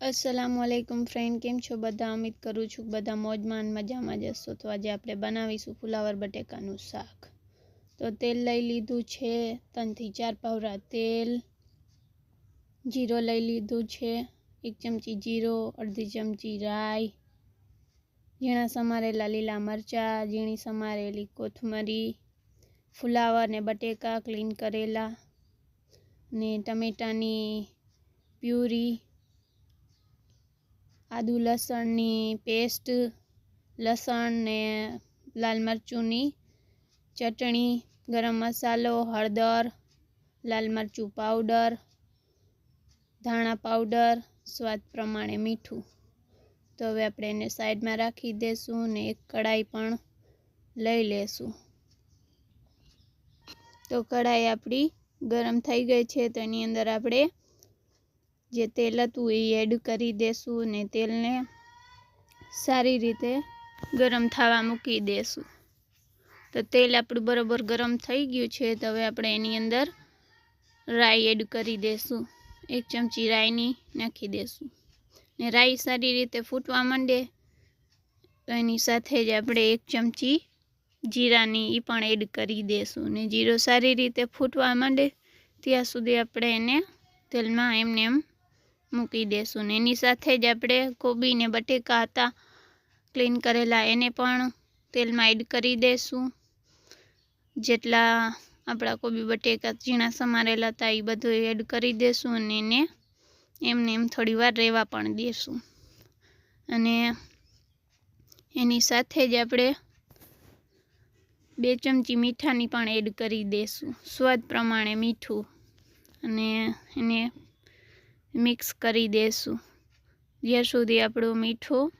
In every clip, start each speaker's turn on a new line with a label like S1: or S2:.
S1: અસલામુ અલૈકુમ friend, કેમ છો? બધા ઉમ્મીદ કરું છું બધા મોજમાં મજામાં જશો તો આજે આપણે બનાવીશું ફુલાવર બટેકાનું શાક. તો તેલ લઈ લીધું છે ત્રણથી ચાર પાવરા તેલ. જીરો લઈ લીધું છે. એક ચમચી જીરો, અડધી ચમચી રાઈ, ઝીણા સમારેલા લીલા મરચાં, ઝીણી સમારેલી કોથમરી, ફુલાવર ને બટેકા ક્લીન કરેલા, ને ટમેટાની પ્યુરી આદુ લસણની પેસ્ટ લસણ ને લાલ મરચુંની ચટણી, ગરમ મસાલો, હળદર, લાલ મરચું પાવડર ધાણા પાવડર સ્વાદ પ્રમાણે મીઠું. તો હવે આપણે એને સાઈડમાં રાખી દઈશું ને એક કઢાઈ પણ લઈ લેશું. તો કઢાઈ આપણી ગરમ થઈ ગઈ છે, તો એની અંદર આપણે જે તેલ હતું એ એડ કરી દેશું અને તેલને સારી રીતે ગરમ થવા મૂકી દેશું. તો તેલ આપણું બરોબર ગરમ થઈ ગયું છે, તો હવે આપણે એની અંદર રાઈ એડ કરી દેશું. એક ચમચી રાઈની નાખી દેશું. ને રાઈ સારી રીતે ફૂટવા માંડે, તો એની સાથે જ આપણે એક ચમચી જીરાની એ પણ એડ કરી દેશું. ને જીરો સારી રીતે ફૂટવા માંડે, ત્યાં સુધી આપણે એને તેલમાં એમને એમ મૂકી દેશું. ને એની સાથે જ આપણે કોબી ને બટેકા હતા ક્લીન કરેલા. એને પણ તેલમાં એડ કરી દઈશું જેટલા આપણા કોબી, બટેકા, ઝીણા સમારેલા હતા એ બધું એડ કરી દઈશું અને એને એમને એમ થોડી વાર રહેવા પણ દઈશું અને એની સાથે જ આપણે બે ચમચી મીઠાની પણ એડ કરી દઈશું સ્વાદ પ્રમાણે મીઠું. અને એને મિક્સ કરી દેશું. જ્યાં સુધી આપણું મીઠું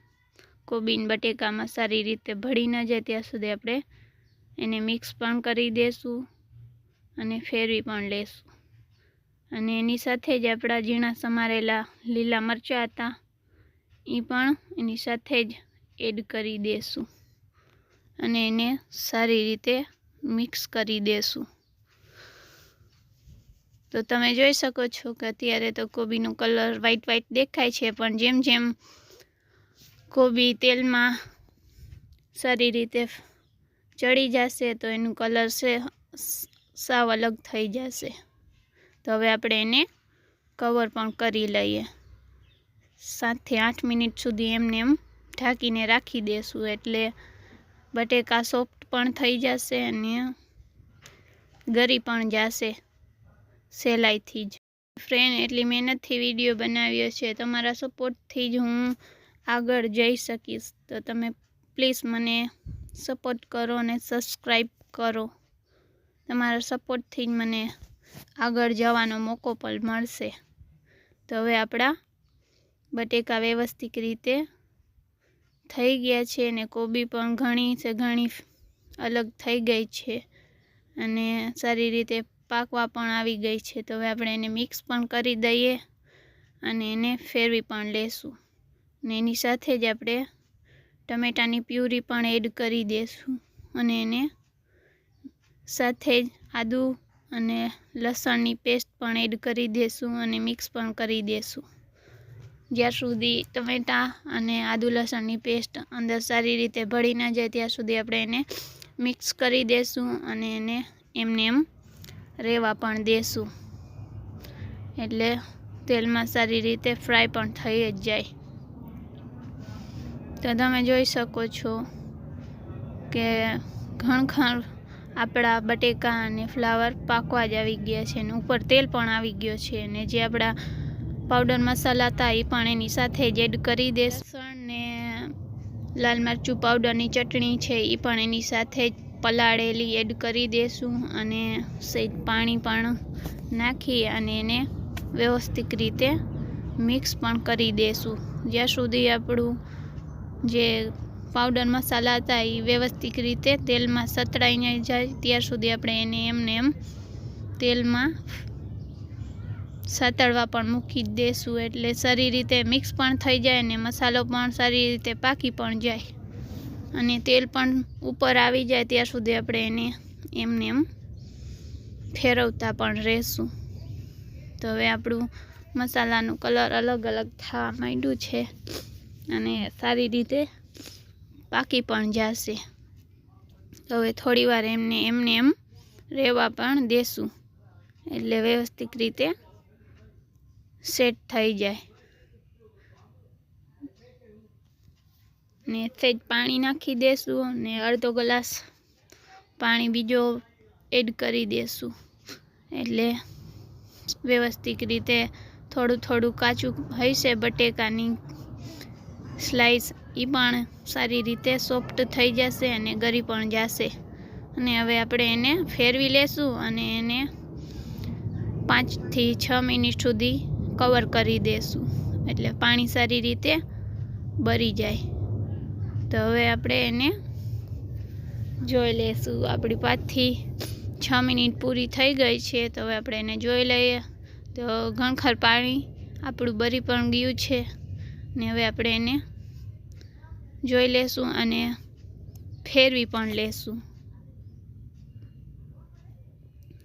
S1: કોબીન બટેકામાં સારી રીતે ભળી ન જાય, ત્યાં સુધી આપણે એને મિક્સ પણ કરી દઈશું અને ફેરવી પણ લેશું. અને એની સાથે જ આપણા ઝીણા સમારેલા લીલા મરચાં હતા એ પણ એની સાથે જ એડ કરી દેશું અને એને સારી રીતે મિક્સ કરી દેશું. તો તમે જોઈ શકો છો કે અત્યારે તો કોબીનો કલર વ્હાઈટ વ્હાઈટ દેખાય છે, પણ જેમ જેમ કોબી તેલમાં સારી રીતે ચડી જશે તો એનું કલર છે સાવ અલગ થઈ જશે. તો હવે આપણે એને કવર પણ કરી લઈએ. સાતથી આઠ મિનિટ સુધી એમને એમ ઢાંકીને રાખી દઈશું એટલે બટેકા સોફ્ટ પણ થઈ જશે અને ગરી પણ જશે. સહેલાઈથી જ. ફ્રેન્ડ એટલી મહેનતથી વીડિયો બનાવ્યો છે. તમારા સપોર્ટથી જ હું આગળ જઈ શકીશ. તો તમે પ્લીઝ મને સપોર્ટ કરો અને સબસ્ક્રાઈબ કરો. તમારા સપોર્ટથી જ મને આગળ જવાનો મોકો પણ મળશે. તો હવે આપણા બટેકા વ્યવસ્થિત રીતે થઈ ગયા છે અને કોબી પણ ઘણી છે, ઘણી અલગ થઈ ગઈ છે. અને સારી રીતે પાકવા પણ આવી ગઈ છે, તો હવે આપણે એને મિક્સ પણ કરી દઈએ અને એને ફેરવી પણ લેશું. અને એની સાથે જ આપણે ટમેટાની પ્યુરી પણ એડ કરી દઈશું અને એને સાથે જ આદુ અને લસણની પેસ્ટ પણ એડ કરી દઈશું અને મિક્સ પણ કરી દઈશું જ્યાં સુધી ટમેટાં અને આદુ લસણની પેસ્ટ અંદર સારી રીતે ભળી ન જાય, ત્યાં સુધી આપણે એને મિક્સ કરી દઈશું અને એને એમને એમ રહેવા પણ દેશું. એટલે તેલમાં સારી રીતે ફ્રાય પણ થઈ જ જાય. તો તમે જોઈ શકો છો કે ઘણ ઘણ આપણા બટેકા અને ફ્લાવર પાકવા જ આવી ગયા છે અને ઉપર તેલ પણ આવી ગયો છે અને જે આપણા પાવડર મસાલા હતા એ પણ એની સાથે જ એડ કરી દેશું. ને લાલ મરચું પાવડરની ચટણી છે એ પણ એની સાથે જ પલાળેલી એડ કરી દેશું અને સહેજ પાણી પણ નાખી અને એને વ્યવસ્થિત રીતે મિક્સ પણ કરી દેશું. જ્યાં સુધી આપણું જે પાવડર મસાલા હતા એ વ્યવસ્થિત રીતે તેલમાં સતળાઈ જાય ત્યાર સુધી આપણે એને એમને એમ તેલમાં સાતળવા પણ મૂકી દેશું. એટલે સારી રીતે મિક્સ પણ થઈ જાય અને મસાલો પણ સારી રીતે પાકી પણ જાય. અને તેલ પણ ઉપર આવી જાય ત્યાં સુધી આપણે એને એમને એમ ફેરવતા પણ રહેશું. તો હવે આપણું મસાલાનું કલર અલગ અલગ થવા માંડ્યું છે અને સારી રીતે પાકી પણ જશે. તો હવે થોડી વાર એમને એમને એમ રહેવા પણ દેશું. એટલે વ્યવસ્થિત રીતે સેટ થઈ જાય. ને સહેજ પાણી નાખી દેશું ને અડધો ગ્લાસ પાણી બીજો એડ કરી દેશું. એટલે વ્યવસ્થિત રીતે થોડું થોડું કાચું હશે બટેકાની સ્લાઈસ એ પણ સારી રીતે સોફ્ટ થઈ જશે અને ગરી પણ જશે. અને હવે આપણે એને ફેરવી લેશું અને એને પાંચથી છ મિનિટ સુધી કવર કરી દેશું. એટલે પાણી સારી રીતે બળી જાય. તો હવે આપણે એને જોઈ લઈશું આપણી પાંચથી છ મિનિટ પૂરી થઈ ગઈ છે, તો હવે આપણે એને જોઈ લઈએ. તો ઘણખર પાણી આપણું બરી પણ ગયું છે ને હવે આપણે એને જોઈ લેશું અને ફેરવી પણ લેશું.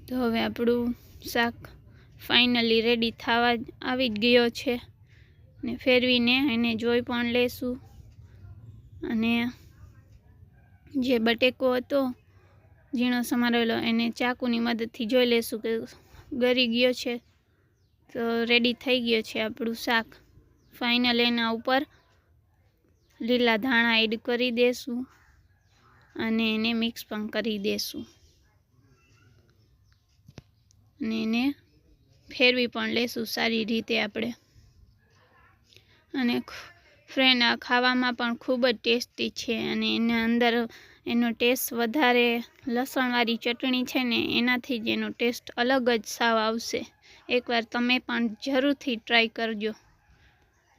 S1: તો હવે આપણું શાક ફાઇનલી રેડી થવા આવી જ ગયો છે ને ફેરવીને એને જોઈ પણ લેશું. અને જે બટેકો હતો, ઝીણો સમારેલો, એને ચાકુની મદદથી જોઈ લેશું કે ગરી ગયો છે. તો રેડી થઈ ગયો છે આપણું શાક. ફાઇનલ એના ઉપર લીલા ધાણા એડ કરી દેશું અને એને મિક્સ પણ કરી દેશું. અને એને ફેરવી પણ લેશું સારી રીતે આપણે. અને ફ્રેન્ડ ખાવામાં પણ ખૂબ જ ટેસ્ટી છે અને એના અંદર એનો ટેસ્ટ વધારે લસણવાળી ચટણી છે ને એનાથી જ એનો ટેસ્ટ અલગ જ સાવ આવશે. એકવાર તમે પણ જરૂરથી ટ્રાય કરજો.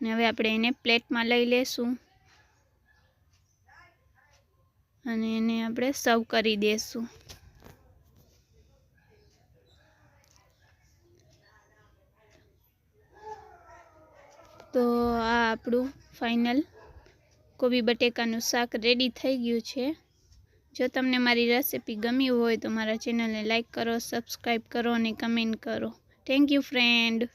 S1: ને હવે આપણે એને પ્લેટમાં લઈ લેશું. અને એને આપણે સર્વ કરી દેશું. તો આ આપણું ફાઇનલ કોબી બટેકાનું શાક રેડી થઈ ગયું છે. જો તમને મારી રેસિપી ગમી હોય તો મારા ચેનલને લાઇક કરો સબસ્ક્રાઈબ કરો અને કમેન્ટ કરો. Thank you friend